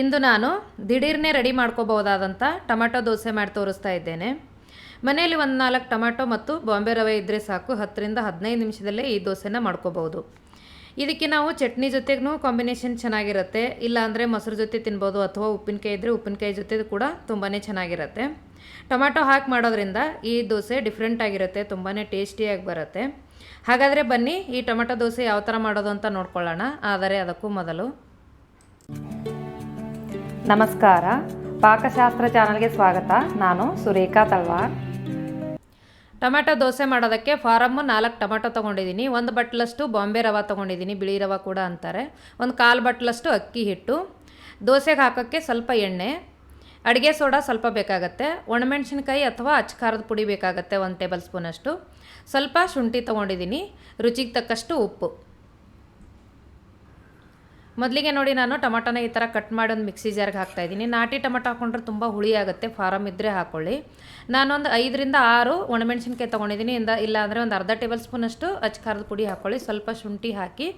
ಇಂದು ನಾನು ದಿಢೀರ್ನೇ ರೆಡಿ ಮಾಡ್ಕೋಬಹುದಾದಂಥ ಟೊಮೆಟೊ ದೋಸೆ ಮಾಡಿ ತೋರಿಸ್ತಾ ಇದ್ದೇನೆ. ಮನೆಯಲ್ಲಿ ಒಂದು ನಾಲ್ಕು ಟೊಮೆಟೊ ಮತ್ತು ಬಾಂಬೆ ರವೆ ಇದ್ದರೆ ಸಾಕು. ಹತ್ತರಿಂದ ಹದಿನೈದು ನಿಮಿಷದಲ್ಲೇ ಈ ದೋಸೆನ ಮಾಡ್ಕೋಬಹುದು. ಇದಕ್ಕೆ ನಾವು ಚಟ್ನಿ ಜೊತೆಗೂ ಕಾಂಬಿನೇಷನ್ ಚೆನ್ನಾಗಿರುತ್ತೆ. ಇಲ್ಲಾಂದರೆ ಮೊಸರು ಜೊತೆ ತಿನ್ಬೋದು ಅಥವಾ ಉಪ್ಪಿನಕಾಯಿ ಇದ್ದರೆ ಉಪ್ಪಿನಕಾಯಿ ಜೊತೆ ಕೂಡ ತುಂಬಾ ಚೆನ್ನಾಗಿರುತ್ತೆ. ಟೊಮ್ಯಾಟೊ ಹಾಕಿ ಮಾಡೋದ್ರಿಂದ ಈ ದೋಸೆ ಡಿಫ್ರೆಂಟ್ ಆಗಿರುತ್ತೆ ತುಂಬಾ ಟೇಸ್ಟಿಯಾಗಿ ಬರುತ್ತೆ. ಹಾಗಾದರೆ ಬನ್ನಿ ಈ ಟೊಮೆಟೊ ದೋಸೆ ಯಾವ ಥರ ಮಾಡೋದು ಅಂತ ನೋಡ್ಕೊಳ್ಳೋಣ. ಆದರೆ ಅದಕ್ಕೂ ಮೊದಲು ನಮಸ್ಕಾರ. ಪಾಕಶಾಸ್ತ್ರ ಚಾನಲ್ಗೆ ಸ್ವಾಗತ. ನಾನು ಸುರೇಖಾ ತಲ್ವಾರ್. ಟೊಮೆಟೊ ದೋಸೆ ಮಾಡೋದಕ್ಕೆ ಫಾರಮ್ಮು ನಾಲ್ಕು ಟೊಮೆಟೊ ತೊಗೊಂಡಿದ್ದೀನಿ. ಒಂದು ಬಟ್ಲಷ್ಟು ಬಾಂಬೆ ರವೆ ತೊಗೊಂಡಿದ್ದೀನಿ, ಬಿಳಿ ರವೆ ಕೂಡ ಅಂತಾರೆ. ಒಂದು ಕಾಲು ಬಟ್ಲಷ್ಟು ಅಕ್ಕಿ ಹಿಟ್ಟು. ದೋಸೆಗೆ ಹಾಕೋಕ್ಕೆ ಸ್ವಲ್ಪ ಎಣ್ಣೆ. ಅಡುಗೆ ಸೋಡಾ ಸ್ವಲ್ಪ ಬೇಕಾಗತ್ತೆ. ಒಣಮೆಣ್ಸಿನ್ಕಾಯಿ ಅಥವಾ ಅಚ್ಕಾರದ ಪುಡಿ ಬೇಕಾಗುತ್ತೆ, ಒಂದು ಟೇಬಲ್ ಸ್ಪೂನಷ್ಟು. ಸ್ವಲ್ಪ ಶುಂಠಿ ತೊಗೊಂಡಿದ್ದೀನಿ. ರುಚಿಗೆ ತಕ್ಕಷ್ಟು ಉಪ್ಪು. ಮೊದಲಿಗೆ ನೋಡಿ ನಾನು ಟೊಮಟೊನ ಈ ಥರ ಕಟ್ ಮಾಡಿ ಒಂದು ಮಿಕ್ಸಿ ಜಾರ್ಗೆ ಹಾಕ್ತಾಯಿದ್ದೀನಿ ನಾಟಿ ಟೊಮಟೊ ಹಾಕ್ಕೊಂಡ್ರೆ ತುಂಬ ಹುಳಿ ಆಗುತ್ತೆ ಫಾರಮ್ ಇದ್ದರೆ ಹಾಕ್ಕೊಳ್ಳಿ ನಾನೊಂದು ಐದರಿಂದ ಆರು ಒಣಮೆಣ್ಸಿನ್ಕಾಯಿ ತೊಗೊಂಡಿದ್ದೀನಿ. ಇಂದ ಇಲ್ಲ ಅಂದರೆ ಒಂದು ಅರ್ಧ ಟೇಬಲ್ ಸ್ಪೂನಷ್ಟು ಅಚ್ಕಾರದ ಪುಡಿ ಹಾಕ್ಕೊಳ್ಳಿ ಸ್ವಲ್ಪ ಶುಂಠಿ ಹಾಕಿ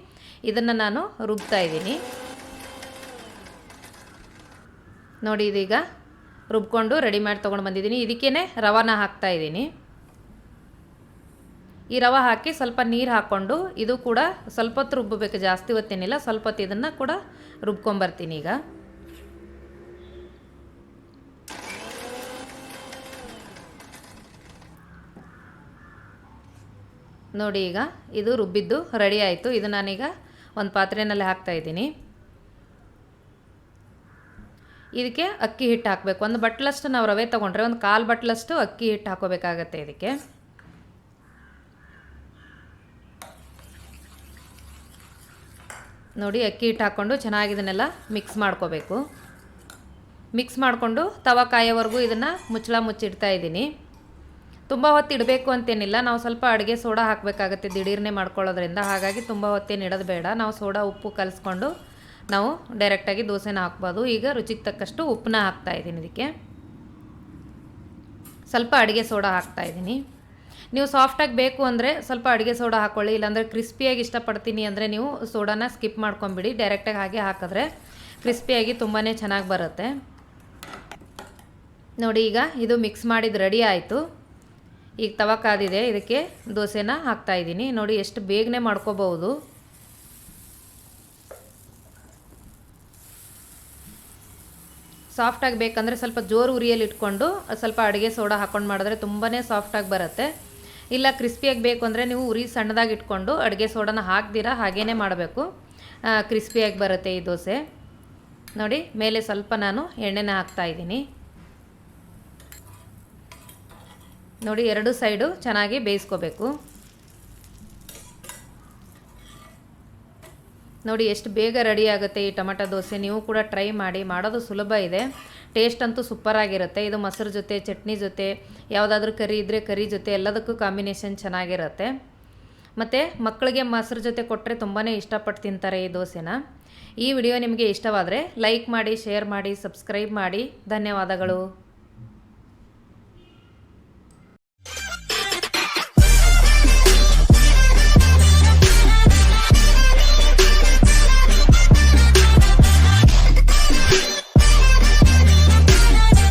ಇದನ್ನು ನಾನು ರುಬ್ತಾ ಇದ್ದೀನಿ. ನೋಡಿ ಇದೀಗ ರುಬ್ಕೊಂಡು ರೆಡಿ ಮಾಡಿ ತೊಗೊಂಡು ಬಂದಿದ್ದೀನಿ. ಇದಕ್ಕೇ ರವಾನ ಹಾಕ್ತಾ ಇದ್ದೀನಿ. ಈ ರವೆ ಹಾಕಿ ಸ್ವಲ್ಪ ನೀರು ಹಾಕ್ಕೊಂಡು ಇದು ಕೂಡ ಸ್ವಲ್ಪ ಹೊತ್ತು ರುಬ್ಬಬೇಕು, ಜಾಸ್ತಿ ಹೊತ್ತೇನಿಲ್ಲ, ಸ್ವಲ್ಪ ಹೊತ್ತು ಇದನ್ನು ಕೂಡ ರುಬ್ಕೊಂಬರ್ತೀನಿ ಈಗ. ನೋಡಿ ಈಗ ಇದು ರುಬ್ಬಿದ್ದು ರೆಡಿ ಆಯಿತು. ಇದು ನಾನೀಗ ಒಂದು ಪಾತ್ರೆಯಲ್ಲಿ ಹಾಕ್ತಾ ಇದ್ದೀನಿ. ಇದಕ್ಕೆ ಅಕ್ಕಿ ಹಿಟ್ಟು ಹಾಕಬೇಕು. ಒಂದು ಬಟ್ಲಷ್ಟು ನಾವು ರವೆ ತೊಗೊಂಡ್ರೆ, ಒಂದು ಕಾಲು ಬಟ್ಲಷ್ಟು ಅಕ್ಕಿ ಹಿಟ್ಟು ಹಾಕೋಬೇಕಾಗತ್ತೆ ಇದಕ್ಕೆ. ನೋಡಿ, ಅಕ್ಕಿ ಹಿಟ್ಟು ಹಾಕ್ಕೊಂಡು ಚೆನ್ನಾಗಿ ಇದನ್ನೆಲ್ಲ ಮಿಕ್ಸ್ ಮಾಡ್ಕೋಬೇಕು. ಮಿಕ್ಸ್ ಮಾಡಿಕೊಂಡು ತವ ಕಾಯೋವರೆಗೂ ಇದನ್ನು ಮುಚ್ಚಳ ಮುಚ್ಚಿಡ್ತಾ ಇದ್ದೀನಿ. ತುಂಬ ಹೊತ್ತು ಇಡಬೇಕು ಅಂತೇನಿಲ್ಲ. ನಾವು ಸ್ವಲ್ಪ ಅಡುಗೆ ಸೋಡಾ ಹಾಕಬೇಕಾಗತ್ತೆ ದಿಢೀರ್ನೆ ಮಾಡ್ಕೊಳ್ಳೋದ್ರಿಂದ. ಹಾಗಾಗಿ ತುಂಬ ಹೊತ್ತೇನು ಇಡೋದು ಬೇಡ. ನಾವು ಸೋಡಾ, ಉಪ್ಪು ಕಲಿಸ್ಕೊಂಡು ನಾವು ಡೈರೆಕ್ಟಾಗಿ ದೋಸೆನ ಹಾಕ್ಬೋದು. ಈಗ ರುಚಿಗೆ ತಕ್ಕಷ್ಟು ಉಪ್ಪನ್ನ ಹಾಕ್ತಾಯಿದ್ದೀನಿ ಇದಕ್ಕೆ. ಸ್ವಲ್ಪ ಅಡುಗೆ ಸೋಡಾ ಹಾಕ್ತಾ ಇದ್ದೀನಿ. ನೀವು ಸಾಫ್ಟಾಗಿ ಬೇಕು ಅಂದರೆ ಸ್ವಲ್ಪ ಅಡುಗೆ ಸೋಡಾ ಹಾಕ್ಕೊಳ್ಳಿ ಇಲ್ಲಾಂದರೆ ಕ್ರಿಸ್ಪಿಯಾಗಿ ಇಷ್ಟಪಡ್ತೀನಿ ಅಂದರೆ ನೀವು ಸೋಡಾನ ಸ್ಕಿಪ್ ಮಾಡ್ಕೊಂಬಿಡಿ ಡೈರೆಕ್ಟಾಗಿ ಹಾಗೆ ಹಾಕಿದ್ರೆ ಕ್ರಿಸ್ಪಿಯಾಗಿ ತುಂಬಾ ಚೆನ್ನಾಗಿ ಬರುತ್ತೆ. ನೋಡಿ ಈಗ ಇದು ಮಿಕ್ಸ್ ಮಾಡಿದ್ದು ರೆಡಿ ಆಯಿತು. ಈಗ ತವ ಕಾದಿದೆ ಇದಕ್ಕೆ ದೋಸೆನ ಹಾಕ್ತಾಯಿದ್ದೀನಿ ನೋಡಿ ಎಷ್ಟು ಬೇಗನೆ ಮಾಡ್ಕೋಬಹುದು. ಸಾಫ್ಟಾಗಿ ಬೇಕಂದರೆ ಸ್ವಲ್ಪ ಜೋರು ಉರಿಯಲ್ಲಿ ಇಟ್ಕೊಂಡು ಸ್ವಲ್ಪ ಅಡುಗೆ ಸೋಡಾ ಹಾಕ್ಕೊಂಡು ಮಾಡಿದ್ರೆ ತುಂಬಾ ಸಾಫ್ಟಾಗಿ ಬರುತ್ತೆ. ಇಲ್ಲ ಕ್ರಿಸ್ಪಿಯಾಗಿ ಬೇಕು ಅಂದರೆ ನೀವು ಉರಿ ಸಣ್ಣದಾಗಿ ಇಟ್ಕೊಂಡು ಅಡುಗೆ ಸೋಡನ ಹಾಕ್ದಿರಾ ಹಾಗೇ ಮಾಡಬೇಕು. ಕ್ರಿಸ್ಪಿಯಾಗಿ ಬರುತ್ತೆ ಈ ದೋಸೆ. ನೋಡಿ, ಮೇಲೆ ಸ್ವಲ್ಪ ನಾನು ಎಣ್ಣೆನ ಹಾಕ್ತಾಯಿದ್ದೀನಿ ನೋಡಿ, ಎರಡು ಸೈಡು ಚೆನ್ನಾಗಿ ಬೇಯಿಸ್ಕೋಬೇಕು. ನೋಡಿ, ಎಷ್ಟು ಬೇಗ ರೆಡಿ ಆಗುತ್ತೆ ಈ ಟೊಮೆಟೊ ದೋಸೆ. ನೀವು ಕೂಡ ಟ್ರೈ ಮಾಡಿ, ಮಾಡೋದು ಸುಲಭ ಇದೆ. ಟೇಸ್ಟ್ ಅಂತೂ ಸೂಪರಾಗಿರುತ್ತೆ ಇದು ಮೊಸರು ಜೊತೆ, ಚಟ್ನಿ ಜೊತೆ, ಯಾವುದಾದ್ರೂ ಕರಿ ಇದ್ದರೆ ಕರಿ ಜೊತೆ, ಎಲ್ಲದಕ್ಕೂ ಕಾಂಬಿನೇಷನ್ ಚೆನ್ನಾಗಿರುತ್ತೆ. ಮತ್ತು ಮಕ್ಕಳಿಗೆ ಮೊಸರು ಜೊತೆ ಕೊಟ್ಟರೆ ತುಂಬಾ ಇಷ್ಟಪಟ್ಟು ತಿಂತಾರೆ ಈ ದೋಸೆನ. ಈ ವಿಡಿಯೋ ನಿಮಗೆ ಇಷ್ಟವಾದರೆ ಲೈಕ್ ಮಾಡಿ ಶೇರ್ ಮಾಡಿ ಸಬ್ಸ್ಕ್ರೈಬ್ ಮಾಡಿ. ಧನ್ಯವಾದಗಳು.